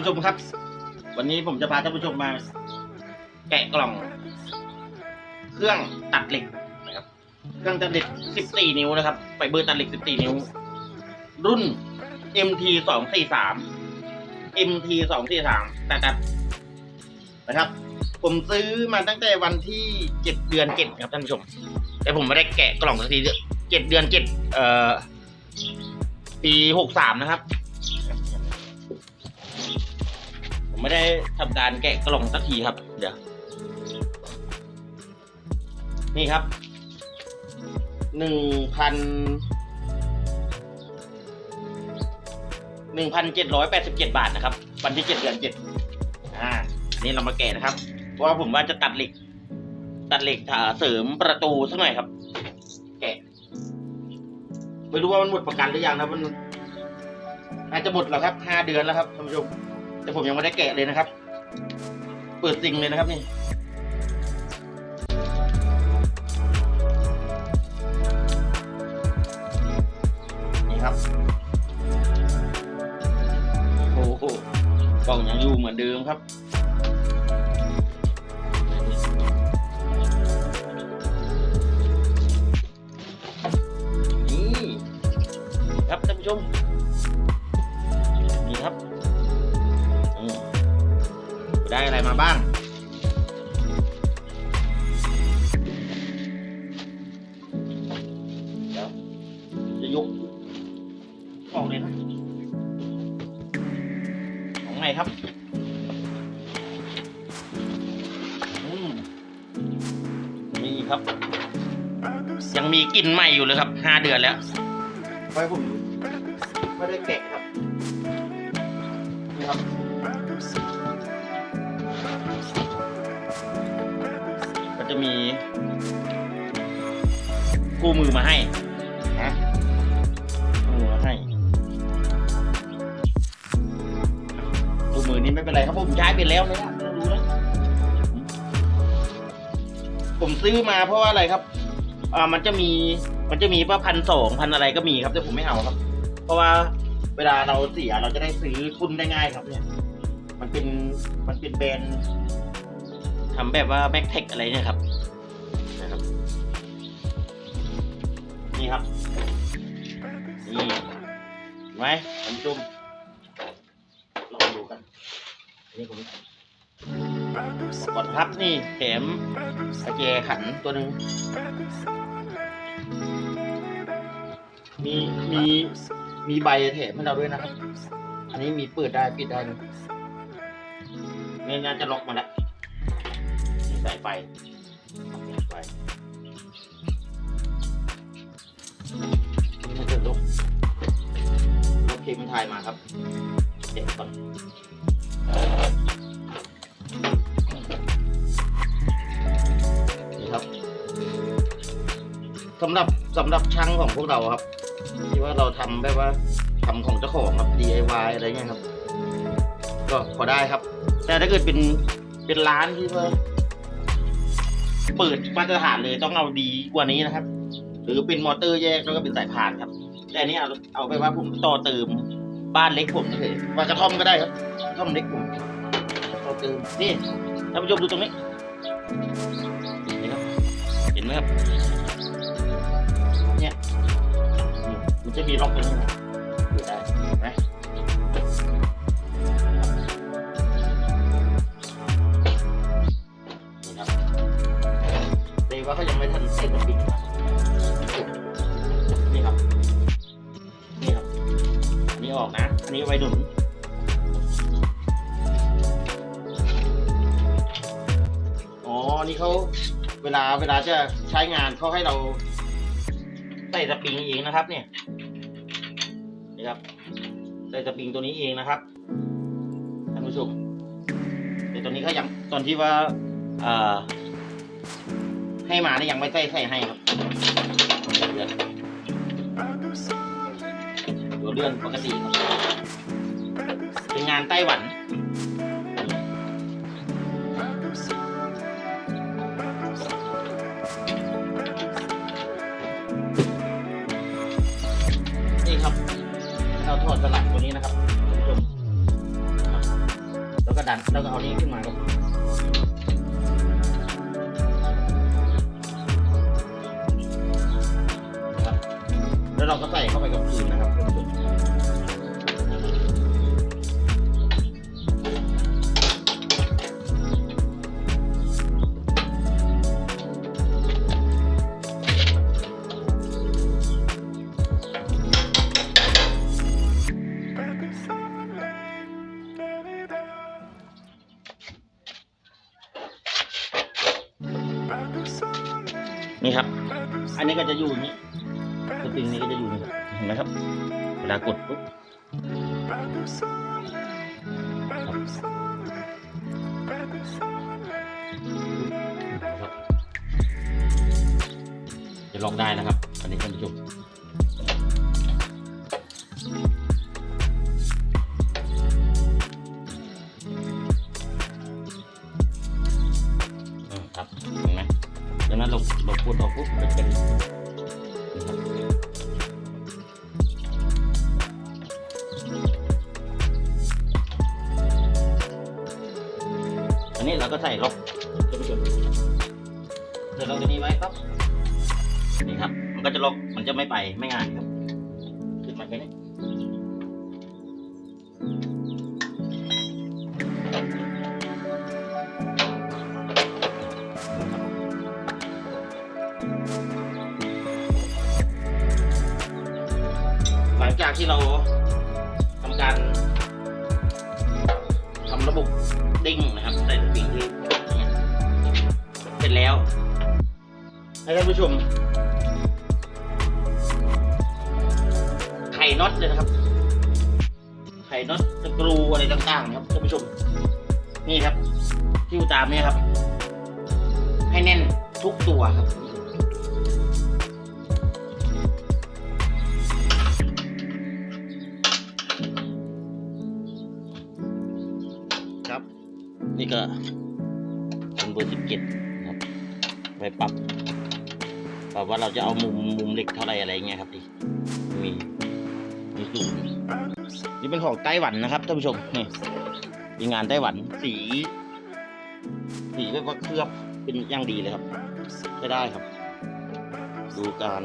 ผู้ชมครับ วันนี้ผมจะพาท่านผู้ชมมา แกะกล่อง เครื่องตัดเหล็กนะครับ เครื่องตัดเหล็ก 14 นิ้วนะครับไฟเบอร์ตัดเหล็ก 14 นิ้ว รุ่น MT 243 MT 243แตัดตัดนะครับ ผมซื้อมาตั้งแต่วันที่ 7 เดือน 7 ครับท่านผู้ชม แต่ผมไม่ได้แกะกล่องสักทีเดียวเจ็ดเดือนเจ็ดเอ่อ ปีหกสามนะครับ ไม่ได้ทำการแกะกล่องสักทีครับ เดี๋ยว นี่ครับ หนึ่งพัน หนึ่งพันเจ็ดร้อยแปดสิบเจ็ดบาทนะครับ วันที่เจ็ดเดือนเจ็ดอ่าอันนี้เรามาแกะนะครับ เพราะว่าผมว่าจะตัดเหล็ก ตัดเหล็กอ่าเสริมประตูสักหน่อยครับ แกะ ไม่รู้ว่ามันหมดประกันหรือยังนะมันอาจจะหมดแล้วครับห้าเดือนแล้วครับท่านผู้ชม แต่ผมยังไม่ได้แกะเลยนะครับ เปิดซิงเลยนะครับนี่นี่ครับโอ้โหกล่องยังอยู่เหมือนเดิมครับนี่ครับท่านผู้ชม ได้อะไรมาบ้าง เดี๋ยวจะยกออกเลยนะ ของใหม่ครับมนี่ครับ ยังมีกลิ่นใหม่อยู่เลยครับห้าเดือนแล้วไว้ผมไม่ได้แกะครับนี่ครับ กู้มือมาให้นะกู้มือมาให้กู้มือนี้ไม่เป็นไรครับผมย้ายไปแล้วนะไม่ต้องรู้นะผมซื้อมาเพราะว่าอะไรครับอ่ามันจะมีมันจะมีว่าพันสองพันอะไรก็มีครับแต่ผมไม่เอาครับ เพราะว่าเวลาเราเสียเราจะได้ซื้อทุนได้ง่ายครับเนี่ย มันเป็นมันเป็นแบรนด์ทำแบบว่าแบ็คเทคอะไรเนี่ยครับนะครับ ไหมท่านผู้ชมลองดูกันอันนี่ผมก่อนครับนี่แถมตะแกรงขันตัวหนึ่งมีมีมีใบแถมให้เราด้วยนะครับ อันนี้มีเปิดได้ปิดได้เลยนี่น่าจะล็อกมาแล้วนี่สายไฟสายไฟ ล็กมันถ่ายมาครับเด็กก่อนนี่ครับสำหรับสำหรับช่างของพวกเราครับ ที่ว่าเราทำแบบว่าทำของเจ้าของครับ DIY อะไรเงี้ยครับ ก็พอได้ครับ แต่ถ้าเกิดเป็นเป็นร้านที่ว่าเปิดมาตรฐานเลยต้องเอาดีกว่านี้นะครับ หรือเป็นมอเตอร์แยกแล้วก็เป็นสายพานครับ แต่อันนี้เอาเอาไปว่าผมต่อเติม บ้านเล็กผมเฉยว่ากระท่อมก็ได้ครับกระท่อมเล็กผมต่อเติมนี่ท่านผู้ชมดูตรงนี้เห็นี่ครับเห็นไหมครับเนี่ยมันจะมีล็อกตรงนี้นะอยู่ได้เห็นไหมนี่ครับเรียกว่าเขายังไม่ทันเซ็นปิด นี้ออกนะ อันนี้ไว้หนุนอ๋อ นี่เขาเวลาเวลาจะใช้งานเขาให้เราใส่สปริงเองนะครับ เนี่ยนี่ครับใส่สปริงตัวนี้เองนะครับท่านผู้ชมแต่ตัวนี้ก็ยังตอนที่ว่าอ่อให้มาเนี่ยยังไม่ใส่ใส่ให้ครับ เดือนปกติครับเป็นงานไต้หวันนี่ครับ เราถอดสลักตัวนี้นะครับท่านผู้ชมครับดันแล้วก็เอานี้ขึ้นมาครับ นี่ครับ อันนี้ก็จะอยู่อย่างนี้สปริงนี้ก็จะอยู่อย่างนี้เห็นไหมครับ เวลากดปุ๊บจะลองได้นะครับ อันนี้ท่านผู้ชม ก็ใส่ล็อกท่านผู้ชมเดี๋ยวเราตัวนี้ไว้ครับนี่ครับ มันก็จะล็อกมันจะไม่ไปไม่งายครับขึ้นมาแค่นี้หลังจากที่เรา แล้ว ให้ท่านผู้ชม ไข่น็อตเลยนะครับ ไข่น็อตสกรูอะไรต่างๆนะครับท่านผู้ชม นี่ครับที่อยู่ตามเนี่ยครับ ให้แน่นทุกตัวครับครับ นี่ก็เป็นเบอร์สิบเจ็ดนะครับ ไปปรับปรับว่าเราจะเอามุมมุมเล็กเท่าไรอะไรเงี้ยครับดิมีมีสูงนี่เป็นของไต้หวันนะครับท่านผู้ชมนี่มีงานไต้หวันสี สีเรียกว่าเคลือบเป็นอย่างดีเลยครับใช้ได้ครับ ดูการ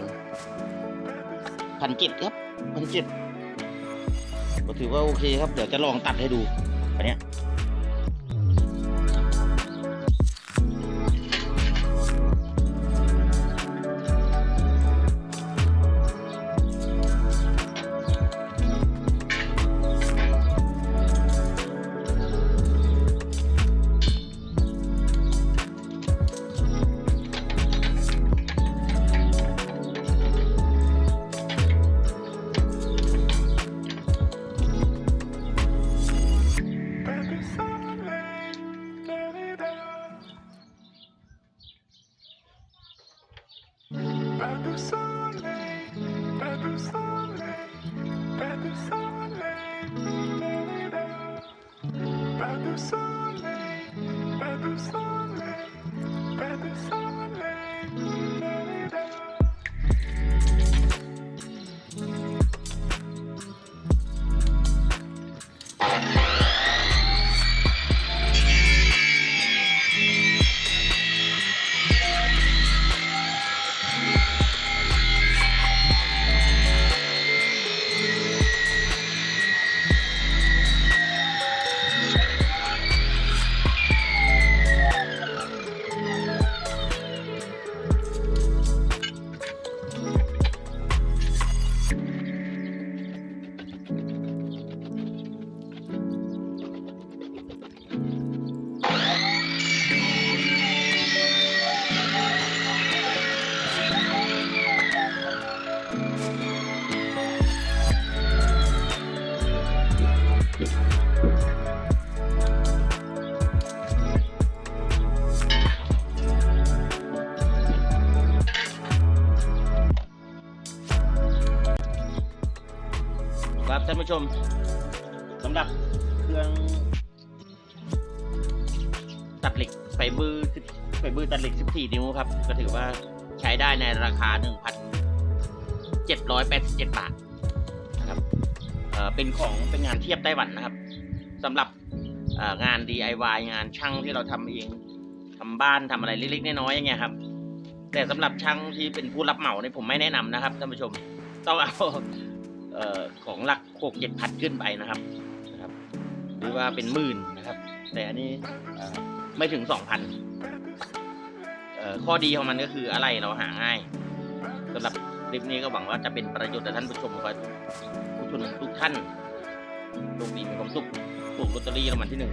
พันเจ็ดครับพันเจ็ดก็ถือว่าโอเคครับ เดี๋ยวจะลองตัดให้ดูอันเนี้ย Good. ครับท่านผู้ชมสำหรับเครื่องตัดเหล็กไฟเบอร์ไฟเบอร์ตัดเหล็ก 14 นิ้วครับ ก็ถือว่าใช้ได้ในราคา 1,787 บาทนะครับเออเป็นของเป็นงานเทียบไต้หวันนะครับสำหรับงาน DIY งานช่างที่เราทำเองทำบ้านทำอะไรเล็กๆน้อยๆอย่างเงี้ยครับ แต่สำหรับช่างที่เป็นผู้รับเหมาเนี่ยผมไม่แนะนำนะครับท่านผู้ชมต้องเอา ออของหลักหกเจ็ดพันขึ้นไปนะครับนะครับ หรือว่าเป็นหมื่นนะครับ แต่อันนี้ไม่ถึงสองพันข้อดีของมันก็คืออะไรเราหาง่ายสำหรับคลิปนี้ก็หวังว่าจะเป็นประโยชน์ต่อท่านผู้ชมขอให้ผู้ชมทุกท่านโชคดีมีความสุขถูกลอตเตอรี่รางวัลที่หนึ่ง